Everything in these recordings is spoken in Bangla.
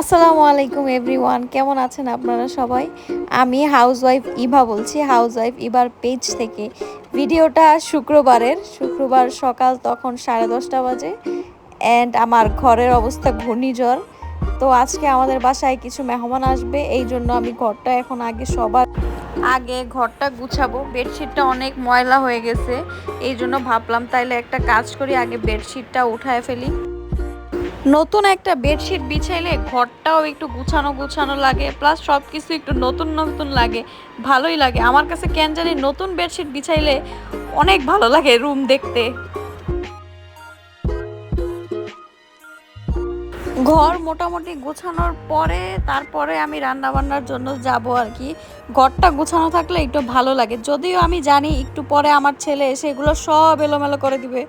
আসসালামু আলাইকুম এভরিওয়ান, কেমন আছেন আপনারা সবাই? আমি হাউসওয়াইফ ইভা বলছি, হাউসওয়াইফ ইভার পেজ থেকে। ভিডিওটা শুক্রবারের, শুক্রবার সকাল তখন সাড়ে দশটা বাজে অ্যান্ড আমার ঘরের অবস্থা ঘূর্ণিঝড়। তো আজকে আমাদের বাসায় কিছু মেহমান আসবে, এই জন্য আমি ঘরটা এখন আগে সবার আগে ঘরটা গুছাবো। বেডশিটটা অনেক ময়লা হয়ে গেছে, এই জন্য ভাবলাম তাইলে একটা কাজ করি, আগে বেডশিটটা উঠায় ফেলি। নতুন একটা বেডশিট বিছাইলে ঘরটাও একটু গুছানো গুছানো লাগে প্লাস সব কিছু একটু নতুন নতুন লাগে, ভালোই লাগে। আমার কাছে কেন জানি নতুন বেডশিট বিছাইলে অনেক ভালো লাগে রুম দেখতে। ঘর মোটামুটি গোছানোর পরে, তারপরে আমি রান্না বান্নার জন্য যাব আর কি। ঘরটা গোছানো থাকলে একটু ভালো লাগে। যদিও আমি জানি একটু পরে আমার ছেলে এসে এগুলো সব এলোমেলো করে দিবে।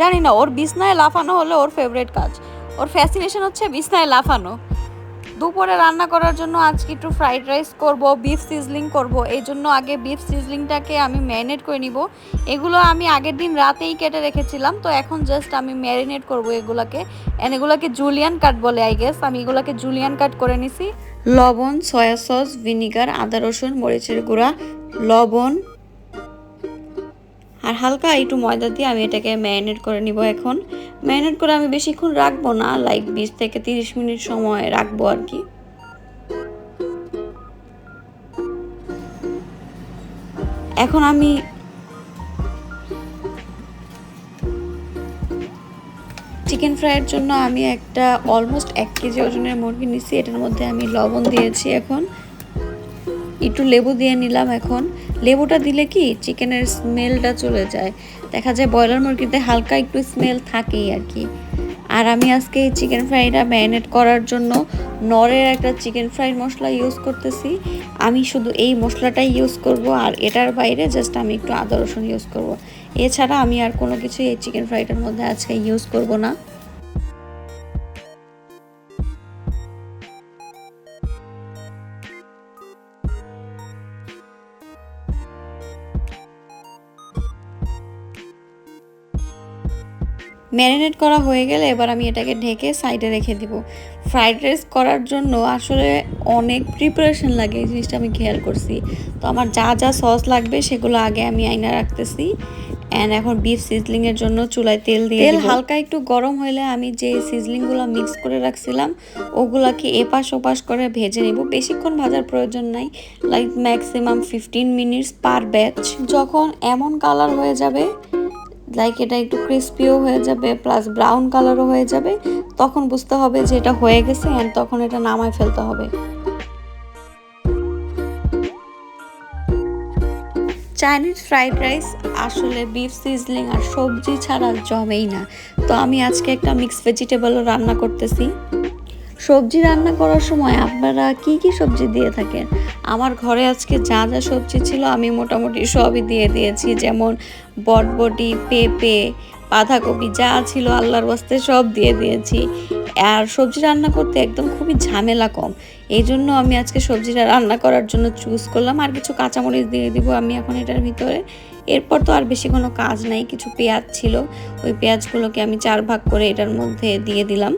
জানি না, ওর বিছনায় লাফানো হলো ওর ফেভারিট কাজ। ওর ফ্যাসিনেশন হচ্ছে বিছনায় লাফানো। দুপুরে রান্না করার জন্য আজকে একটু ফ্রাইড রাইস করব বিফ সিজলিং করব। এই জন্য আগে বিফ সিজলিংটাকে আমি ম্যারিনেট করে নিব। এগুলো আমি আগের দিন রাতেই কেটে রেখেছিলাম, তো এখন জাস্ট আমি ম্যারিনেট করব এগুলাকে। অ্যান্ড এগুলোকে জুলিয়ান কাট বলে আই গেস আমি এগুলোকে জুলিয়ান কাট করে নিছি। লবণ সয়া সস ভিনিগার আদা রসুন, মরিচের গুঁড়া, লবণ আর হালকা একটু ময়দা দিয়ে আমি এটাকে ম্যারিনেট করে নিব এখন। ম্যারিনেট করে আমি বেশিক্ষণ রাখব না লাইক বিশ থেকে তিরিশ মিনিট সময় রাখব আর কি। এখন আমি চিকেন ফ্রাইয়ের জন্য আমি একটা অলমোস্ট এক কেজি ওজনের মুরগি নিচ্ছি এটার মধ্যে আমি লবণ দিয়েছি এখন। একটু লেবু দিয়ে নিলাম এখন। লেবুটা দিলে কি চিকেনের স্মেলটা চলে যায়? দেখা যায় ব্রয়লার মুরগিতে হালকা একটু স্মেল থাকেই আর কি। আর আমি আজকে এই চিকেন ফ্রাইটা ম্যারিনেট করার জন্য নরের একটা চিকেন ফ্রাইড মশলা ইউজ করতেছি। আমি শুধু এই মশলাটাই ইউজ করব আর এটার বাইরে জাস্ট আমি একটু আদা রসুন ইউজ করব। এছাড়া আমি আর কোনো কিছু এই চিকেন ফ্রাইটার মধ্যে আজকে ইউজ করব না। ম্যারিনেট করা হয়ে গেলে এবার আমি এটাকে ঢেকে সাইডে রেখে দিব। ফ্রাইড রাইস করার জন্য আসলে অনেক প্রিপারেশন লাগে এই জিনিসটা আমি খেয়াল করছি। তো আমার যা যা সস লাগবে সেগুলো আগে আমি আইনা রাখতেছি অ্যান্ড এখন বিফ সিজলিংয়ের জন্য চুলায় তেল দিয়ে তেল হালকা একটু গরম হলে আমি যে সিজলিংগুলো মিক্স করে রাখছিলাম ওগুলাকে এপাশ ওপাশ করে ভেজে নিব। বেশিক্ষণ ভাজার প্রয়োজন নাই like maximum fifteen minutes per batch যখন এমন কালার হয়ে যাবে লাইক এটা একটু ক্রিস্পিও হয়ে যাবে প্লাস ব্রাউন কালারও হয়ে যাবে, তখন বুঝতে হবে যে এটা হয়ে গেছে অ্যান্ড তখন এটা নামায় ফেলতে হবে। চাইনিজ ফ্রাইড রাইস আসলে বিফ সিজলিং আর সবজি ছাড়া জমেই না। তো আমি আজকে একটা মিক্স ভেজিটেবলও রান্না করতেছি। সবজি রান্না করার সময় আপনারা কি কি সবজি দিয়ে থাকেন? আমার ঘরে আজকে যা যা সবজি ছিল আমি মোটামুটি সবই দিয়ে দিয়েছি। যেমন বটবটি, পেঁপে, বাঁধাকপি যা ছিল আল্লাহর বাস্তে সব দিয়ে দিয়েছি। আর সবজি রান্না করতে একদম খুবই ঝামেলা কম। এই জন্য আমি আজকে সবজিটা রান্না করার জন্য চুজ করলাম। আর কিছু কাঁচামরিচ দিয়ে দিব আমি এখন এটার ভিতরে। এরপর তো আর বেশি কোনো কাজ নাই, কিছু পেঁয়াজ ছিল। ওই পেঁয়াজগুলোকে আমি চার ভাগ করে এটার মধ্যে দিয়ে দিলাম।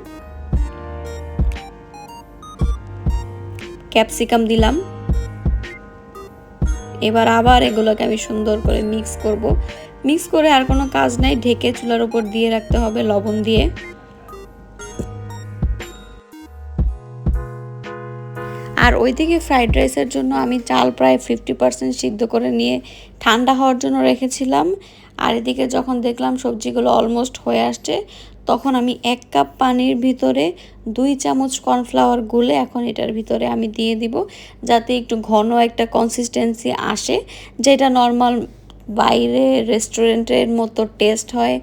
ক্যাপসিকাম দিলাম। এবার আবার এগুলোকে আমি সুন্দর করে মিক্স করব। মিক্স করে আর কোনো কাজ নাই, ঢেকে চুলার উপর দিয়ে রাখতে হবে লবণ দিয়ে। আর ওইদিকে ফ্রাইড রাইসের জন্য আমি চাল প্রায় ফিফটি পার্সেন্ট সিদ্ধ করে নিয়ে ঠান্ডা হওয়ার জন্য রেখেছিলাম। আর এদিকে যখন দেখলাম সবজিগুলো অলমোস্ট হয়ে আসছে তখন আমি এক কাপ পানির ভিতরে দুই চামচ কর্নফ্লাওয়ার গুলে এখন এটার ভিতরে আমি দিয়ে দিব, যাতে একটু ঘন একটা কনসিস্টেন্সি আসে, যেটা নর্মাল বাইরে রেস্টুরেন্টের মতো টেস্ট হয়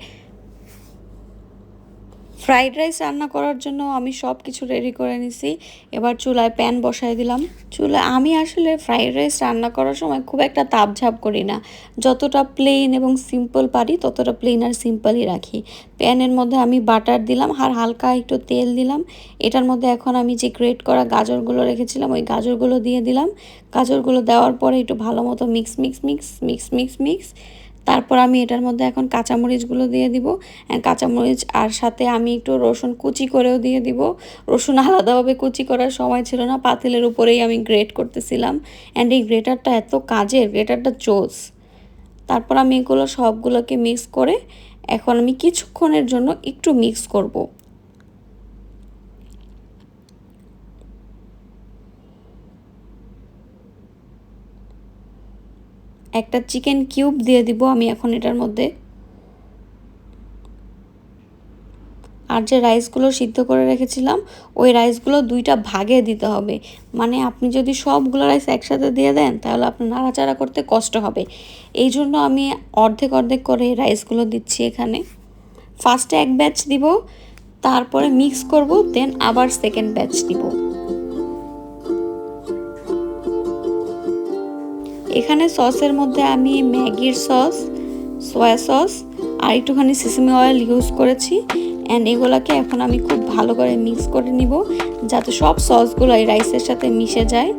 ফ্রাইড রাইস রান্না করার জন্য আমি সব কিছু রেডি করে নিছি। এবার চুলায় প্যান বসাই দিলাম। চুলায় আমি আসলে ফ্রাইড রাইস রান্না করার সময় খুব একটা তাপঝাপ করি না। যতটা প্লেন এবং সিম্পল পারি, ততটা প্লেন আর সিম্পলই রাখি। প্যানের মধ্যে আমি বাটার দিলাম আর হালকা একটু তেল দিলাম। এটার মধ্যে এখন আমি যে গ্রেট করা গাজরগুলো রেখেছিলাম, ওই গাজরগুলো দিয়ে দিলাম। গাজরগুলো দেওয়ার পরে একটু ভালো মতো mix mix mix mix mix mix তারপর আমি এটার মধ্যে এখন কাঁচামরিচগুলো দিয়ে দিব কাঁচামরিচ আর সাথে আমি একটু রসুন কুচি করেও দিয়ে দিব। রসুন আলাদাভাবে কুচি করার সময় ছিল না, পাতিলের উপরেই আমি গ্রেট করতেছিলাম। অ্যান্ড এই গ্রেটারটা এত কাজের, গ্রেটারটা চোস তারপর আমি এগুলো সবগুলোকে মিক্স করে এখন আমি কিছুক্ষণের জন্য একটু মিক্স করব। একটা চিকেন কিউব দিয়ে দিব আমি এখন এটার মধ্যে। আর যে রাইসগুলো সিদ্ধ করে রেখেছিলাম, ওই রাইসগুলো দুইটা ভাগে দিতে হবে। মানে আপনি যদি সবগুলো রাইস একসাথে দিয়ে দেন, তাহলে আপনার নাড়াচাড়া করতে কষ্ট হবে। এই জন্য আমি অর্ধেক অর্ধেক করে রাইসগুলো দিচ্ছি এখানে। ফার্স্টে এক ব্যাচ দিব, তারপরে মিক্স করব, দেন আবার সেকেন্ড ব্যাচ দিব। এখানে সসের মধ্যে আমি ম্যাগির সস, সয়া সস আর একটুখানি সিসমি অয়েল ইউজ করেছি। অ্যান্ড এগুলোকে এখন আমি খুব ভালো করে মিক্স করে নিব যাতে সব সসগুলো এই রাইসের সাথে মিশে যায়।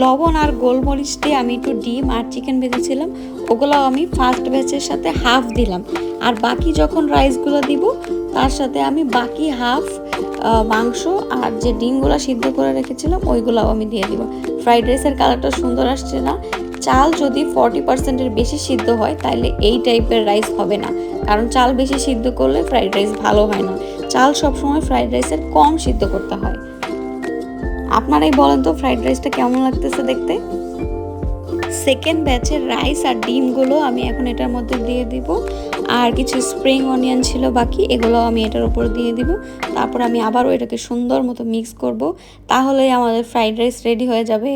লবণ আর গোলমরিচ দিয়ে আমি একটু ডিম আর চিকেন ভেজেছিলাম, ওগুলো আমি ফার্স্ট ব্যাচের সাথে হাফ দিলাম। আর বাকি যখন রাইসগুলো দিব, তার সাথে আমি বাকি হাফ মাংস আর যে ডিমগুলো সিদ্ধ করে রেখেছিলাম, ওইগুলোও আমি দিয়ে দিব। ফ্রাইড রাইসের কালারটা সুন্দর আসছে না। চাল যদি ফর্টি পার্সেন্টের বেশি সিদ্ধ হয় তাহলে এই টাইপের রাইস হবে না। কারণ চাল বেশি সিদ্ধ করলে ফ্রাইড রাইস ভালো হয় না। চাল সবসময় ফ্রাইড রাইসের কম সিদ্ধ করতে হয়। আপনারাই বলেন তো ফ্রাইড রাইসটা কেমন লাগতেছে দেখতে? সেকেন্ড ব্যাচের রাইস আর ডিমগুলো আমি এখন এটার মধ্যে দিয়ে দিব। আর কিছু স্প্রিং অনিয়ন ছিল বাকি, এগুলো আমি এটার উপর দিয়ে দিব। তারপর আমি আবারও এটাকে সুন্দর মতো মিক্স করব। তাহলেই আমাদের ফ্রাইড রাইস রেডি হয়ে যাবে।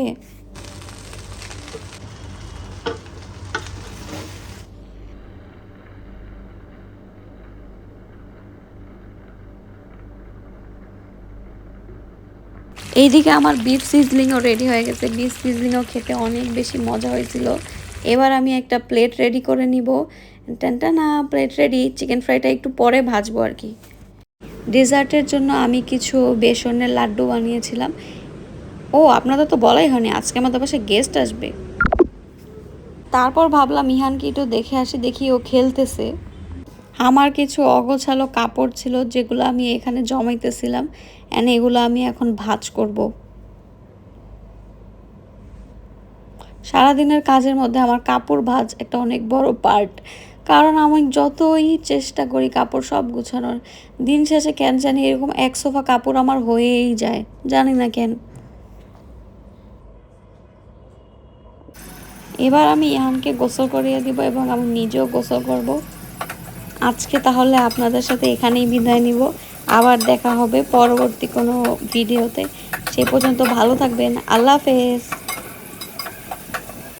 এইদিকে আমার বিফ সিজলিংও রেডি হয়ে গেছে। বিফ সিজলিংও খেতে অনেক বেশি মজা হয়েছিল। এবার আমি একটা প্লেট রেডি করে নিব। টেনটা না প্লেট রেডি চিকেন ফ্রাইটা একটু পরে ভাজবো আর কি। ডেজার্টের জন্য আমি কিছু বেসনের লাড্ডু বানিয়েছিলাম। ও, আপনাদের তো বলাই হয়নি, আজকে আমাদের পাশে গেস্ট আসবে। তারপর ভাবলাম ইহানকে একটু দেখে আসি, দেখি ও খেলতেছে। আমার কিছু অগোছালো কাপড় ছিল যেগুলো আমি এখানে জমাইতেছিলাম অ্যান্ড এগুলো আমি এখন ভাজ করব। সারাদিনের কাজের মধ্যে আমার কাপড় ভাজ একটা অনেক বড় পার্ট কারণ আমি যতই চেষ্টা করি কাপড় সব গুছানোর, দিন শেষে কেন জানি এরকম এক সোফা কাপড় আমার হয়েই যায়, জানি না কেন। এবার আমি ইহানকে গোসল করিয়ে দিব এবং আমি নিজেও গোসল করব। আজকে তাহলে আপনাদের সাথে এখানেই বিদায় নিব। আবার দেখা হবে পরবর্তী কোনো ভিডিওতে। সে পর্যন্ত ভালো থাকবেন। আল্লাহ হাফেজ।